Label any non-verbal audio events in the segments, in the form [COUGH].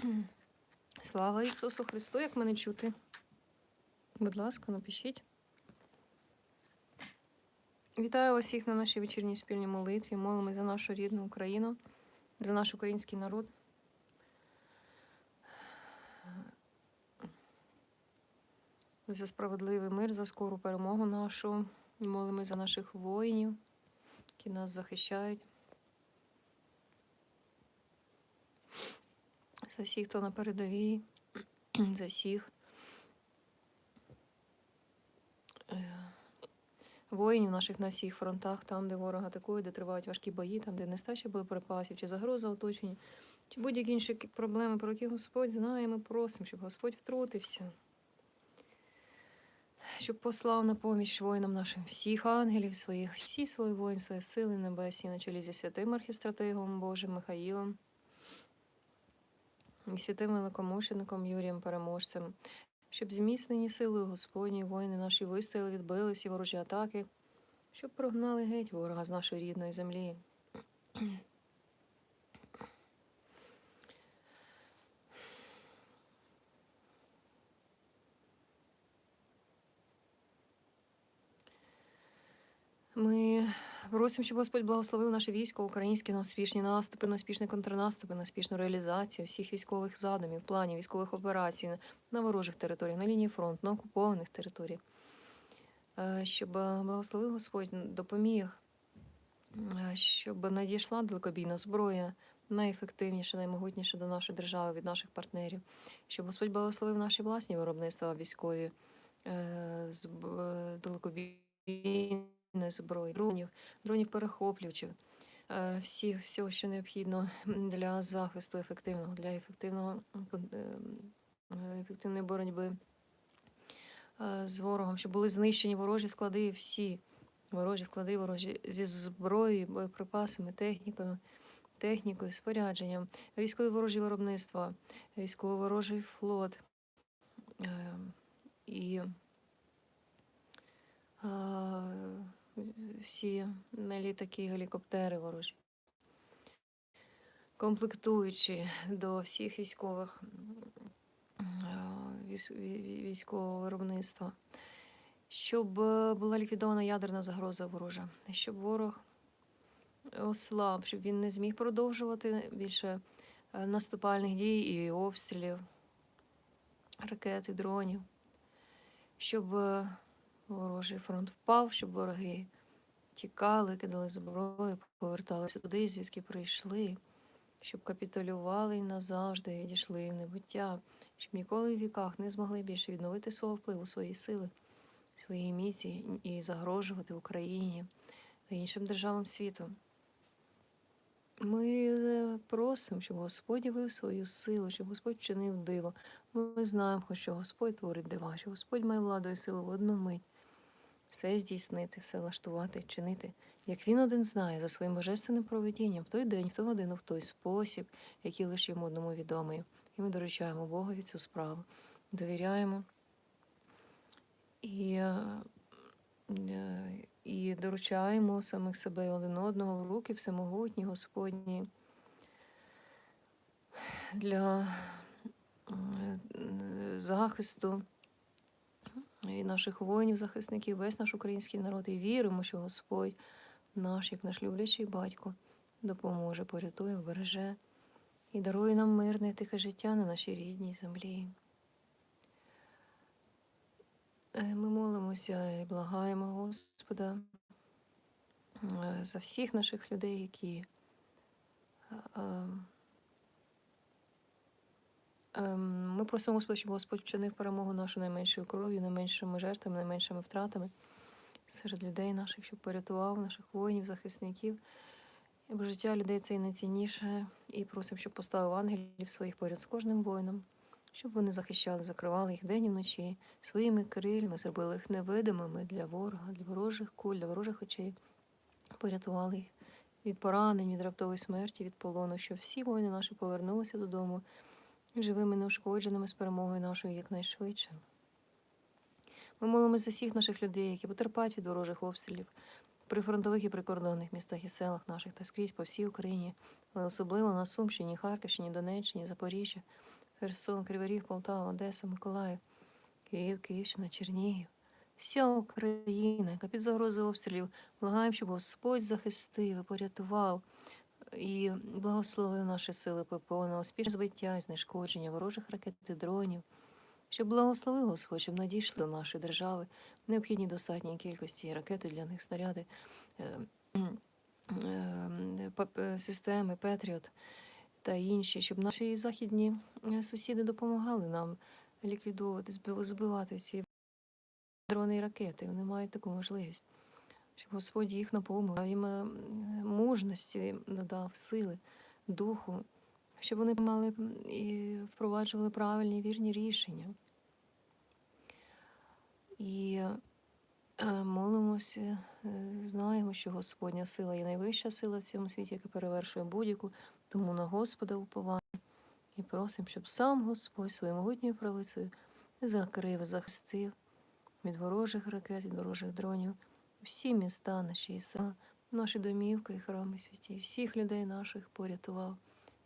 [CLEARS THROAT] Слава Ісусу Христу, як мене чути? Будь ласка, напишіть. Вітаю вас всіх на нашій вечірній спільній молитві. Молимось за нашу рідну Україну, за наш український народ. За справедливий мир, за скору перемогу нашу. Молимось за наших воїнів, які нас захищають. За всіх, хто на передовій, [CLEARS THROAT] за всіх е, воїнів наших на всіх фронтах, там, де ворог атакує, де тривають важкі бої, там, де нестача боєприпасів, чи загроза оточення, чи будь-які інші проблеми, про які Господь знає, ми просимо, щоб Господь втрутився. Щоб послав на поміч воїнам нашим всіх ангелів своїх, всі свої воїнства, сили небесні, на чолі зі святим архістратигом Божим Михаїлом і святим великомучеником Юрієм Переможцем, щоб зміцнені силою Господні воїни наші вистояли, відбили всі ворожі атаки, щоб прогнали геть ворога з нашої рідної землі. Ми просимо, щоб Господь благословив наше військо українське на успішні наступи, на успішні контрнаступи, на успішну реалізацію всіх військових задумів, планів, військових операцій на- ворожих територіях, на лінії фронту, на окупованих територіях. Е, Щоб е, благословив Господь, допоміг, е, щоб надійшла далекобійна зброя, найефективніша, наймогутніша до нашої держави від наших партнерів, щоб Господь благословив наші власні виробництва військові, е, далекобійної зброї, дронів, дронів перехоплювачів, е, всі, всього, що необхідно для захисту ефективного, для ефективного ем, е, ефективної боротьби е, з ворогом, щоб були знищені ворожі склади, всі ворожі склади, ворожі зі зброєю, боєприпасами, технікою, технікою, спорядженням, військові ворожі виробництва, військово ворожий флот. е, І всі літаки, гелікоптери ворожі, комплектуючи до всіх військових вій- військового виробництва, щоб е, була ліквідована ядерна загроза ворожа, щоб ворог ослаб, щоб він не зміг продовжувати більше е, наступальних дій і обстрілів, ракет і дронів, щоб е, ворожий фронт впав, щоб вороги тікали, кидали зброю, поверталися туди, звідки прийшли, щоб капітулювали і назавжди відійшли в небуття, щоб ніколи в віках не змогли більше відновити свого впливу, свої сили, свої міці і загрожувати Україні та іншим державам світу. Ми просимо, щоб Господь явив свою силу, щоб Господь вчинив диво. Ми знаємо, що Господь творить дива, що Господь має владу і силу в одну мить все здійснити, все влаштувати, чинити, як він один знає за своїм божественним проведінням в той день, в ту годину, в той спосіб, який лише йому одному відомий. І ми доручаємо Богові цю справу, довіряємо. І, е, і доручаємо самих себе один одного в руки всемогутні Господні для е, захисту і наших воїнів, захисників, весь наш український народ, і віримо, що Господь наш, як наш люблячий батько, допоможе, порятує, вбереже і дарує нам мирне і тихе життя на нашій рідній землі. Е, Ми молимося і благаємо Господа е, за всіх наших людей, які е, Ми просимо Господа, щоб Господь вчинив перемогу нашу найменшою кров'ю, найменшими жертвами, найменшими втратами серед людей наших, щоб порятував наших воїнів, захисників. Бо життя людей це і найцінніше. І просимо, щоб поставив ангелів своїх поряд з кожним воїном, щоб вони захищали, закривали їх день і вночі своїми крильми, зробили їх невидимими для ворога, для ворожих куль, для ворожих очей, порятували їх від поранень, від раптової смерті, від полону, щоб всі воїни наші повернулися додому живими, неушкодженими з перемогою нашою якнайшвидше. Ми молимося за всіх наших людей, які потерпають від ворожих обстрілів при фронтових і прикордонних містах і селах наших та скрізь по всій Україні, але особливо на Сумщині, Харківщині, Донеччині, Запоріжжі, Херсон, Кривий Ріг, Полтава, Одеса, Миколаїв, Київ, Київщина, Чернігів. Вся Україна, яка під загрозою обстрілів, благаємо, щоб Господь захистив і порятував і благословив наші сили ППО на успішне збиття і знешкодження ворожих ракет і дронів, щоб благословив Господь, щоб надійшли до нашої держави в необхідній достатній кількості ракети для них, снаряди, е, е, п- системи Петріот та інші, щоб наші західні е, сусіди допомагали нам ліквідовувати, збив- збивати ці дрони і ракети. Вони мають таку можливість. Щоб Господь їх наповнив, дав їм мужності, додав сили, духу, щоб вони мали і впроваджували правильні вірні рішення. І е, молимося, е, знаємо, що Господня сила є найвища сила в цьому світі, яка перевершує будь-яку, тому на Господа уповання. І просимо, щоб сам Господь своєю могутньою правицею закрив, захистив від ворожих ракет, від ворожих дронів, всі міста наші і села, наші домівки і храми святі, всіх людей наших порятував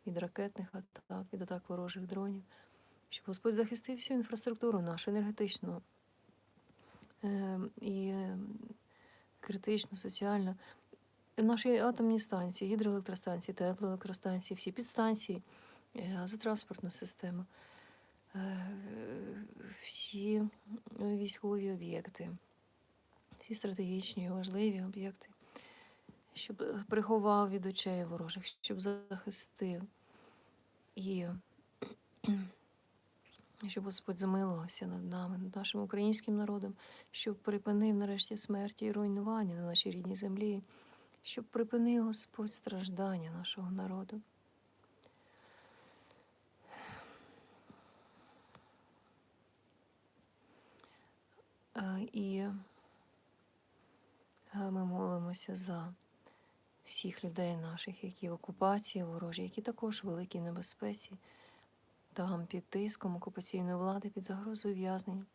від ракетних атак, від атак ворожих дронів, щоб Господь захистив всю інфраструктуру нашу енергетичну е, і е, критичну, соціальну. Наші атомні станції, гідроелектростанції, теплоелектростанції, всі підстанції, е, газотранспортну систему, е, всі військові об'єкти, всі стратегічні важливі об'єкти, щоб е, приховав від очей ворожих, щоб захистив і [CLEARS THROAT] щоб Господь замилувався над нами, над нашим українським народом, щоб припинив нарешті смерті і руйнування на нашій рідній землі, щоб припинив Господь страждання нашого народу. І а, ми молимося за всіх людей наших, які в окупації ворожі, які також в великій небезпеці, там під тиском окупаційної влади, під загрозою ув'язнень,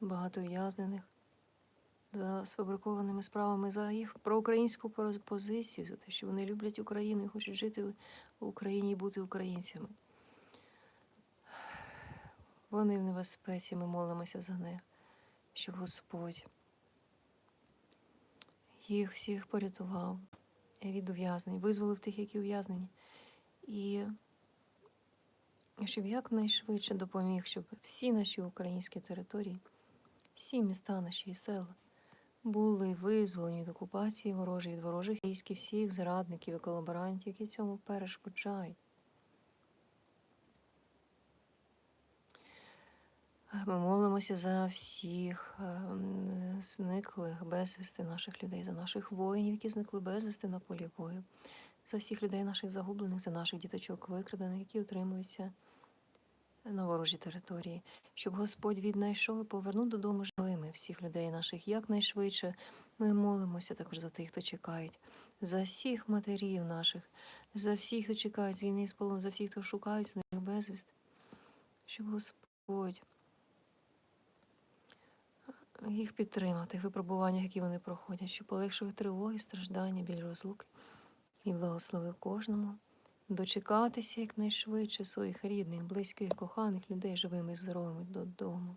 багато ув'язнених за сфабрикованими справами, за їх проукраїнську позицію, за те, що вони люблять Україну і хочуть жити в Україні і бути українцями. Вони в небезпеці, ми молимося за них, щоб Господь їх всіх порятував від ув'язнень, визволив тих, які ув'язнені, і щоб якнайшвидше допоміг, щоб всі наші українські території, всі міста наші і села були визволені від окупації ворожої, від ворожих військ і всіх зрадників і колаборантів, які цьому перешкоджають. Ми молимося за всіх ем, зниклих безвісти наших людей, за наших воїнів, які зникли безвісти на полі бою, за всіх людей наших загублених, за наших діточок викрадених, які утримуються на ворожій території, щоб Господь віднайшов і повернув додому живими всіх людей наших якнайшвидше. Ми молимося також за тих, хто чекають, за всіх матерів наших, за всіх, хто чекають з війни з полону, за всіх, хто шукають з них безвіст, щоб Господь їх підтримати в випробуваннях, які вони проходять, щоб полегшив тривоги, страждання, біль розлуки і благословив кожному дочекатися якнайшвидше своїх рідних, близьких, коханих людей живими і здоровими додому.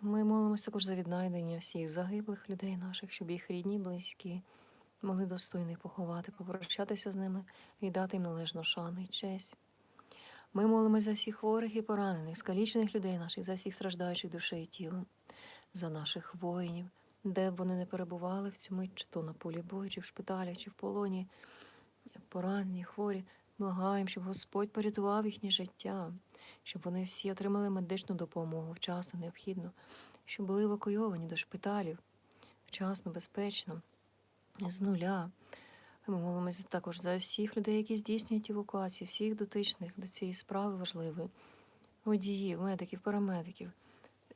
Ми молимось також за віднайдення всіх загиблих людей наших, щоб їх рідні, близькі могли достойно їх поховати, попрощатися з ними і дати їм належну шану і честь. Ми молимось за всіх хворих і поранених, скалічених людей наших, за всіх страждаючих душею і тілом, за наших воїнів, де б вони не перебували в цю мить, чи то на полі бою, чи в шпиталях, чи в полоні, поранені, хворі. Благаємо, щоб Господь порятував їхнє життя, щоб вони всі отримали медичну допомогу вчасно, необхідно, щоб були евакуйовані до шпиталів вчасно, безпечно, з нуля. Ми молимося також за всіх людей, які здійснюють евакуацію, всіх дотичних до цієї справи важливої, водіїв, медиків, парамедиків,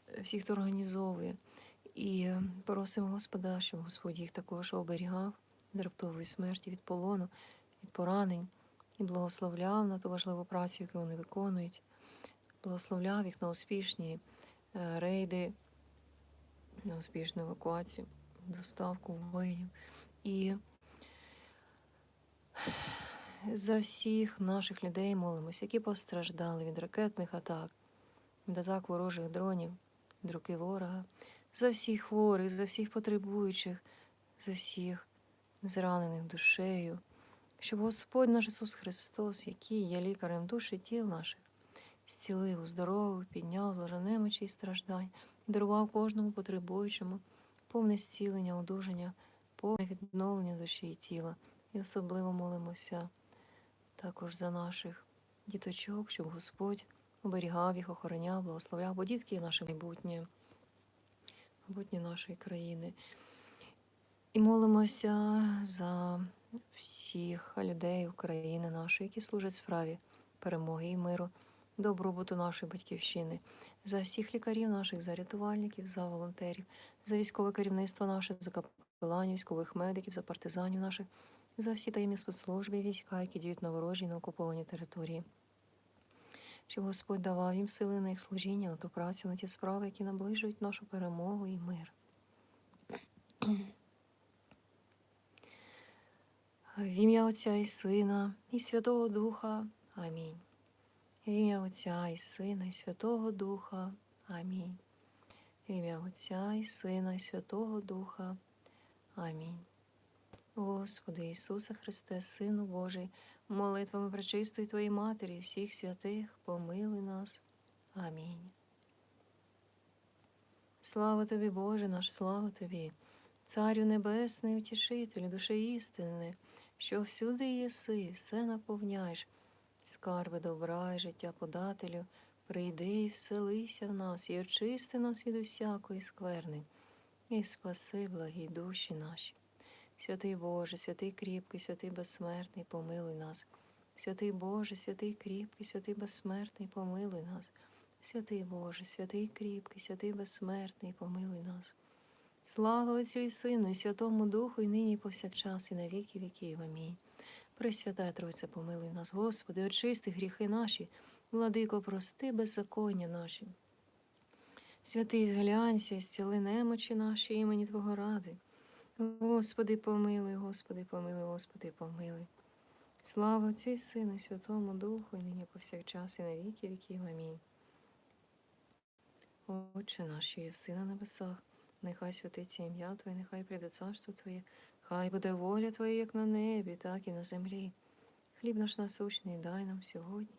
е, всіх, хто організовує. І е, просимо Господа, щоб Господь їх також оберігав від раптової смерті, від полону, від поранень і благословляв на ту важливу працю, яку вони виконують, благословляв їх на успішні е, рейди, на успішну евакуацію, доставку воїнів. І За всіх наших людей молимось, які постраждали від ракетних атак, від атак ворожих дронів, від руки ворога, за всіх хворих, за всіх потребуючих, за всіх зранених душею, щоб Господь наш Ісус Христос, який є лікарем душі тіл наших, зцілив, уздоровив, підняв з немочі і страждань, дарував кожному потребуючому повне зцілення, одужання, повне відновлення душі і тіла. І особливо молимося також за наших діточок, щоб Господь оберігав їх, охороняв, благословляв, бо дітки наше майбутнє, майбутнє нашої країни. І молимося за всіх людей України нашої, які служать справі перемоги і миру, добробуту нашої батьківщини, за всіх лікарів наших, за рятувальників, за волонтерів, за військове керівництво наше, за капеланів, військових медиків, за партизанів наших, за всі таємні спецслужби війська, які діють на ворожій на окупованій території. Щоб Господь давав їм сили на їх служіння, на ту працю, на ті справи, які наближують нашу перемогу і мир. В ім'я Отця і Сина, і Святого Духа. Амінь. В ім'я Отця і Сина, і Святого Духа. Амінь. В ім'я Отця і Сина, і Святого Духа. Амінь. Господи Ісусе Христе, Сину Божий, молитвами пречистої Твоєї Матері, всіх святих, помилуй нас. Амінь. Слава тобі, Боже наш, слава тобі, Царю Небесний, утішителю, душі істини, що всюди єси, все наповняєш, скарби добра і життя подателю, прийди і вселися в нас, і очисти нас від усякої скверни, і спаси благі душі наші. Святий Боже, святий кріпкий, святий безсмертний, помилуй нас. Святий Боже, святий кріпкий, святий безсмертний, помилуй нас. Святий Боже, святий кріпкий, святий безсмертний, помилуй нас. Слава Отцю і Сину, і Святому Духу, і нині, і повсякчас, і на віки віків. Амінь. Пресвята Тройце, помилуй нас, Господи, очисти гріхи наші, владико, прости беззаконня наші. Святий зглянься, зціли немочі наші імені Твого ради. Господи, помилуй, Господи, помилуй, Господи, помилуй. Слава Отцю і Сину, і Святому Духу, і нині повсякчас, і на віки віків. Амінь. Отче наш, що єси небесах, нехай святиться ім'я Твоє, нехай прийде царство Твоє, хай буде воля Твоя, як на небі, так і на землі. Хліб наш насущний дай нам сьогодні,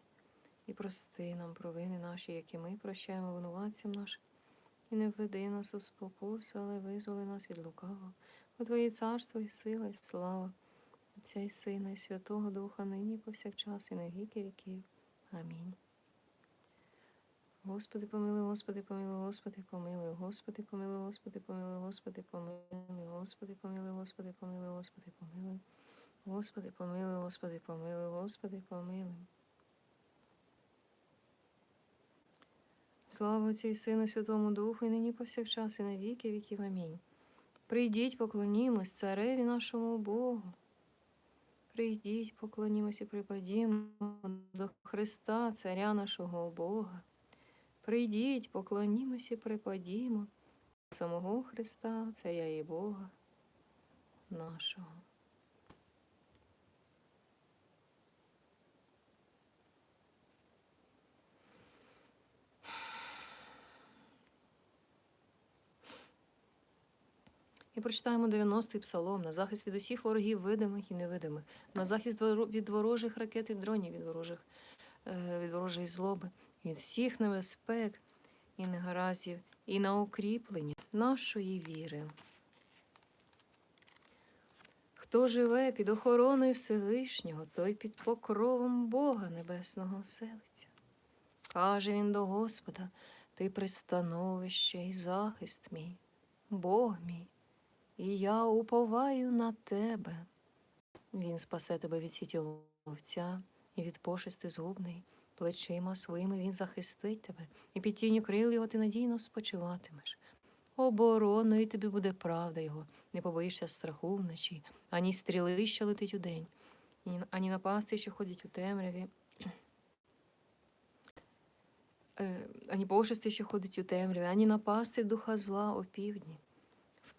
і прости нам провини наші, які ми прощаємо винуватцям нашим. І не введи нас у спокусу, але визволи нас від лукавого. Бо Твоє царство і сила, і слава, Отця і Сина, і Святого Духа, нині повсякчас, і на віки віків. Амінь. Господи, помилуй, Господи, помилуй, Господи, помилуй, Господи, помилуй, Господи, помилуй, Господи, помилуй, Господи, помилуй, Господи, помилуй, Господи, помилуй. Господи, помилуй, Господи, помилуй, Господи, помилуй. Слава Отцю і Сину, Святому Духу, і нині повсякчас, і на віки віків. Амінь. Прийдіть, поклонімось цареві нашому Богу. Прийдіть, поклонімось і припадімо до Христа, Царя нашого Бога. Прийдіть, поклонімось і припадімо самого Христа, Царя і Бога нашого. І прочитаємо 90-й псалом на захист від усіх ворогів, видимих і невидимих, на захист від ворожих ракет і дронів, від ворожих, е, від ворожої злоби, від всіх небезпек і негараздів, і на укріплення нашої віри. Хто живе під охороною Всевишнього, той під покровом Бога Небесного оселиться. Каже він до Господа, ти пристановище і захист мій, Бог мій і я уповаю на тебе. Він спасе тебе від сіті ловця і від пошести згубної. Плечима своїми він захистить тебе, і під тінню крил його ти надійно спочиватимеш. Обороною тобі буде правда його, не побоїшся страху вночі, ані стріли, що летить удень, ані напасти, що ходять у темряві, е, ані пошести, що ходить у темряві, ані напасти духа зла опівдні.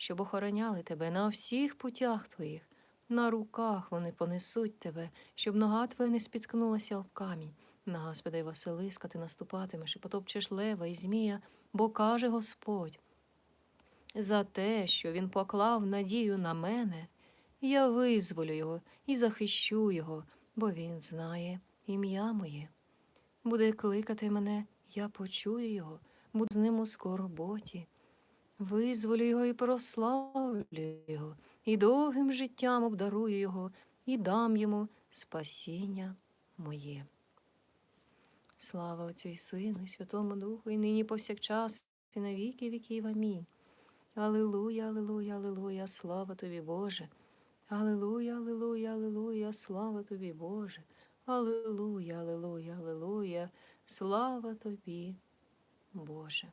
щоб охороняли тебе на всіх путях твоїх. На руках вони понесуть тебе, щоб нога твоя не спіткнулася об камінь. На Господа й Василиска ти наступатимеш і потопчеш лева і змія, бо каже Господь. За те, що він поклав надію на мене, я визволю його і захищу його, бо він знає ім'я моє. Буде кликати мене, я почую його, буду з ним у скорботі. Визволю його і прославлю його, і довгим життям обдарую його, і дам йому спасіння моє. Слава Отцю і Сину, і Святому Духу, і нині повсякчас, і на віки віків. Амінь. Алілуя, алілуя, алілуя, слава тобі, Боже. Алілуя, алілуя, алілуя, слава тобі, Боже. Алілуя, алілуя, алілуя, слава тобі, Боже.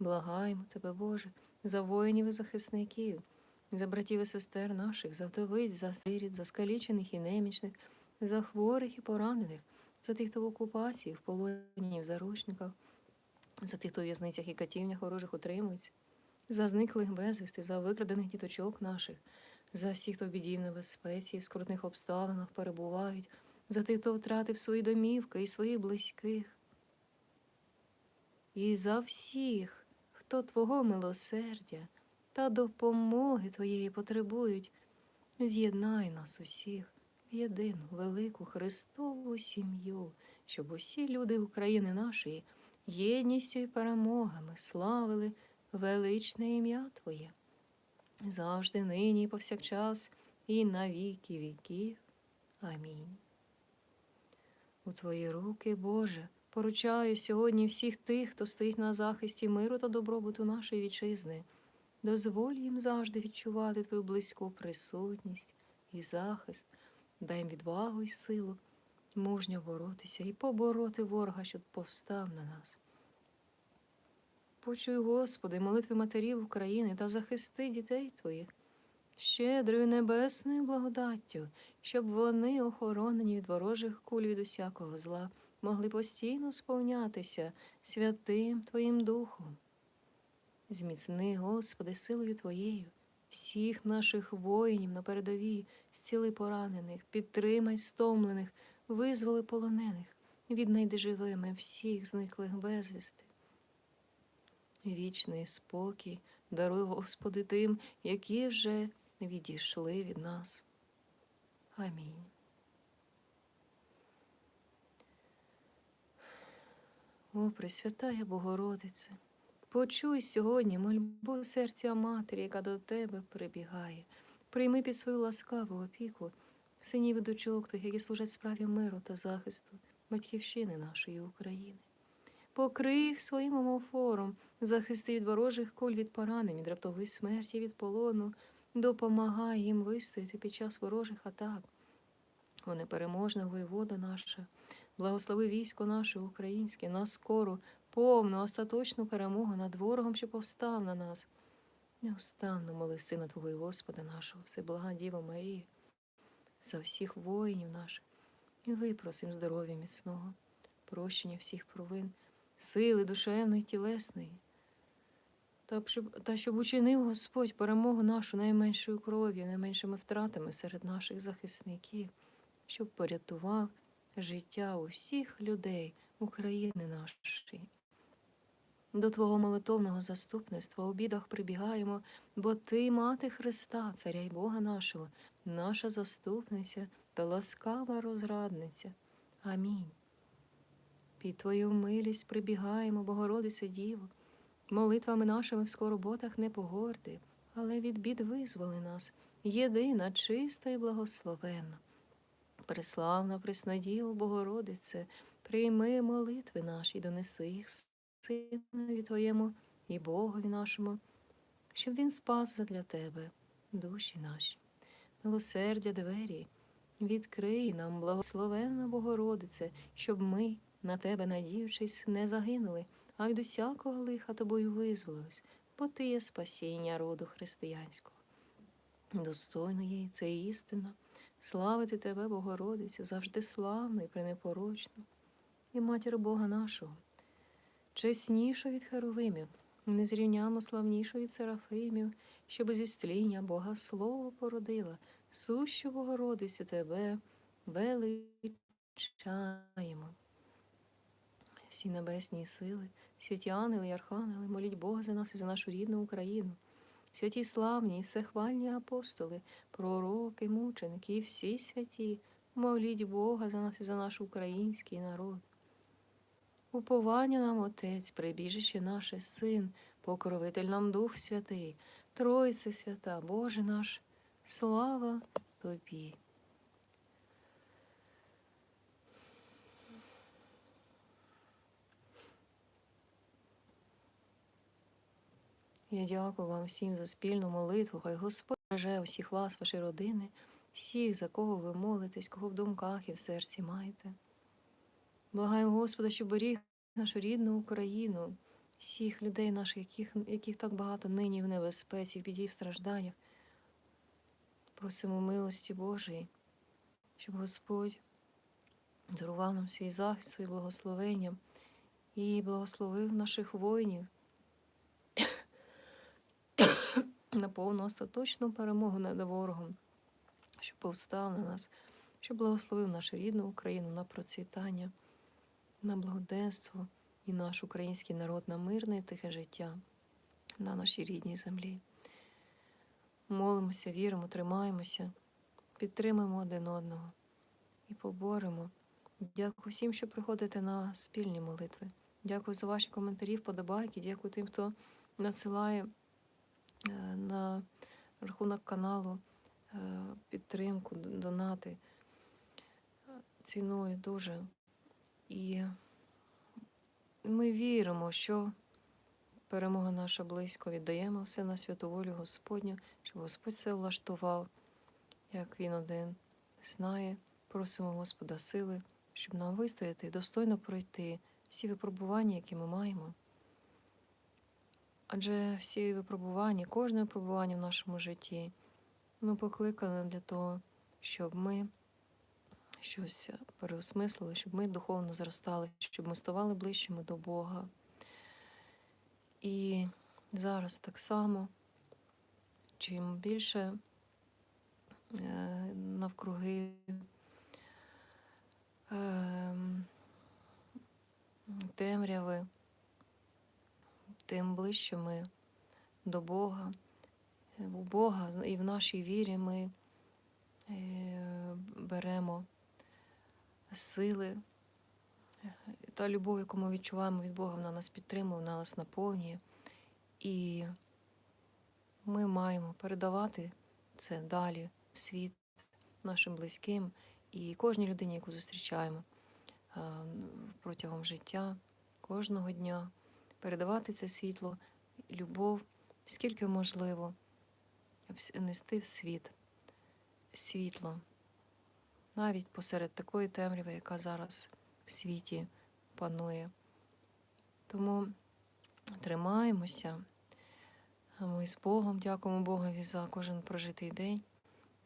Благаємо Тебе, Боже, за воїнів і захисників, за братів і сестер наших, за вдовиць, за сиріт, за скалічених і немічних, за хворих і поранених, за тих, хто в окупації, в полоні, в заручниках, за тих, хто в в'язницях і катівнях ворожих утримується, за зниклих безвісти, за викрадених діточок наших, за всіх, хто в біді в небезпеці, в скрутних обставинах перебувають, за тих, хто втратив свої домівки і своїх близьких. І за всіх, хто Твого милосердя та допомоги Твоєї потребують, з'єднай нас усіх в єдину велику Христову сім'ю, щоб усі люди України нашої єдністю і перемогами славили величне ім'я Твоє, завжди нині, і повсякчас, і на віки віків. Амінь. У Твої руки, Боже, поручаю сьогодні всіх тих, хто стоїть на захисті миру та добробуту нашої вітчизни. Дозволь їм завжди відчувати Твою близьку присутність і захист, дай їм відвагу і силу, мужньо боротися і побороти ворога, що повстав на нас. Почуй, Господи, молитви матерів України та захисти дітей Твоїх, щедрою небесною благодаттю, щоб вони, охоронені від ворожих куль від усякого зла, могли постійно сповнятися святим Твоїм Духом. Зміцни, Господи, силою Твоєю, всіх наших воїнів на передовій, зціли поранених, підтримай стомлених, визволи полонених, віднайди живими всіх зниклих безвісти. Вічний спокій даруй, Господи, тим, які вже відійшли від нас. Амінь. О, Пресвятая Богородице, почуй сьогодні мольбу серця матері, яка до тебе прибігає. Прийми під свою ласкаву опіку синів і дочок тих, які служать справі миру та захисту батьківщини нашої України. Покрий своїм омофором, захисти від ворожих куль від поранень, від раптової смерті, від полону, допомагай їм вистояти під час ворожих атак. О непереможна воєвода наша, благослови військо наше українське на скору, повну, остаточну перемогу над ворогом, що повстав на нас. Неустанно моли Сина Твого і Господа нашого, Всеблага Діва Марія, за всіх воїнів наших, і випросим здоров'я міцного, прощення всіх провин, сили душевної, тілесної, та та щоб учинив Господь перемогу нашу найменшою кров'ю, найменшими втратами серед наших захисників, щоб порятував життя усіх людей України нашої. До Твого молитовного заступництва у бідах прибігаємо, бо Ти, мати Христа, Царя й Бога нашого, наша заступниця та ласкава розрадниця. Амінь. Під Твою милість прибігаємо, Богородице Діво, молитвами нашими в скорботах не погорди, але від бід визволи нас, єдина, чиста і благословенна. Преславна Преснодіво, Богородице, прийми молитви наші, донеси їх Синові Твоєму і Богові нашому, щоб Він спас задля Тебе душі наші. Милосердя двері, відкрий нам, благословенна Богородице, щоб ми, на Тебе надіючись, не загинули, а від усякого лиха тобою визволились, бо Ти є спасіння роду християнського. Достойно є це істина, славити Тебе, Богородицю, завжди славно і пренепорочно, і матір Бога нашого, чеснішу від Херовимів, незрівняно славнішу від Серафимів, щоб зі стління Бога Слово породила, сущу Богородицю Тебе величаємо. Всі небесні сили, святі ангели і архангели, моліть Бога за нас і за нашу рідну Україну. Святі славні і всехвальні апостоли, пророки, мученики і всі святі, моліть Бога за нас і за наш український народ. Уповання нам Отець, прибіжище наше, Син, покровитель нам Дух Святий, Тройце свята, Боже наш, слава Тобі. Я дякую вам всім за спільну молитву. Хай Господь береже усіх вас, ваші родини, всіх, за кого ви молитесь, кого в думках і в серці маєте. Благаємо Господа, щоб беріг нашу рідну Україну, всіх людей наших, яких, яких так багато нині в небезпеці, в біді, в стражданнях. Просимо милості Божої, щоб Господь дарував нам свій захист, своє благословення і благословив наших воїнів на повну остаточну перемогу над ворогом, щоб повстав на нас, щоб благословив нашу рідну Україну на процвітання, на благоденство і наш український народ на мирне і тихе життя на нашій рідній землі. Молимося, віримо, тримаємося, підтримуємо один одного і поборемо. Дякую всім, що приходите на спільні молитви. Дякую за ваші коментарі, вподобайки. Дякую тим, хто надсилає на рахунок каналу е, підтримку, донати Е, ціною дуже. І ми віримо, що перемога наша близько віддаємо все на святу волю Господню, щоб Господь все влаштував, як Він один знає. Просимо Господа сили, щоб нам вистояти і достойно пройти всі випробування, які ми маємо. Адже всі випробування, кожне випробування в нашому житті, ми покликані для того, щоб ми щось переосмислили, щоб ми духовно зростали, щоб ми ставали ближчими до Бога. І зараз так само, чим більше е, навкруги ем, темряви, тим ближче ми до Бога. У Бога і в нашій вірі ми е, беремо сили та любов, яку ми відчуваємо від Бога, вона нас підтримує, вона нас наповнює. І ми маємо передавати це далі в світ нашим близьким і кожній людині, яку зустрічаємо протягом життя, кожного дня, передавати це світло, любов, скільки можливо, нести в світ світло, навіть посеред такої темряви, яка зараз в світі панує. Тому тримаємося. Ми з Богом дякуємо Богові за кожен прожитий день.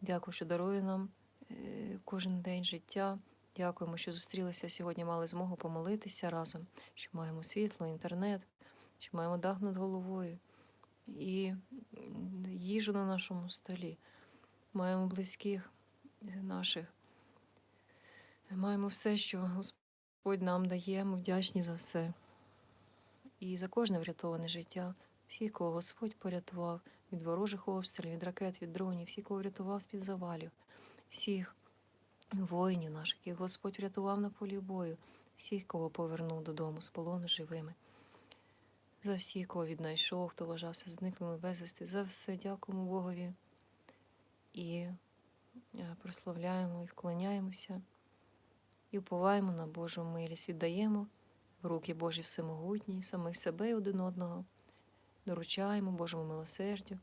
Дякую, що дарує нам е, кожен день життя. Дякуємо, що зустрілися сьогодні, мали змогу помолитися разом, що маємо світло, інтернет, що маємо дах над головою і їжу на нашому столі. Маємо близьких наших. Маємо все, що Господь нам дає. Ми вдячні за все. І за кожне врятоване життя, всіх, кого Господь порятував, від ворожих обстрілів, від ракет, від дронів, всіх, кого врятував з-під завалів, всіх воїнів наших, яких Господь врятував на полі бою, всіх, кого повернув додому з полону живими. За всіх, кого віднайшов, хто вважався зниклими безвісти, за все дякуємо Богові. І е, прославляємо і вклоняємося, і уповаємо на Божу милість, віддаємо в руки Божі всемогутні, самих себе і один одного, доручаємо Божому милосердю,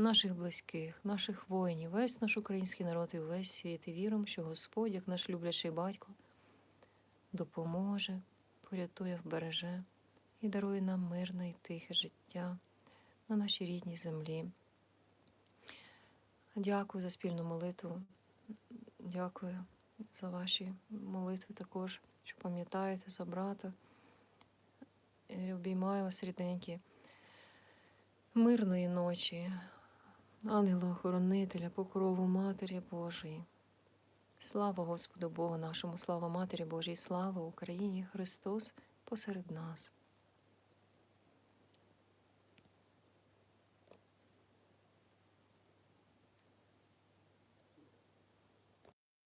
наших близьких, наших воїнів, весь наш український народ і весь світ, і віримо, що Господь, як наш люблячий батько, допоможе, порятує, вбереже і дарує нам мирне і тихе життя на нашій рідній землі. Дякую за спільну молитву. Дякую за ваші молитви також, що пам'ятаєте за брата. Обіймаю вас, рідненькі. Мирної ночі, ангела-охоронителя, покрову Матері Божої. Слава Господу Богу нашому, слава Матері Божій, слава Україні, Христос посеред нас.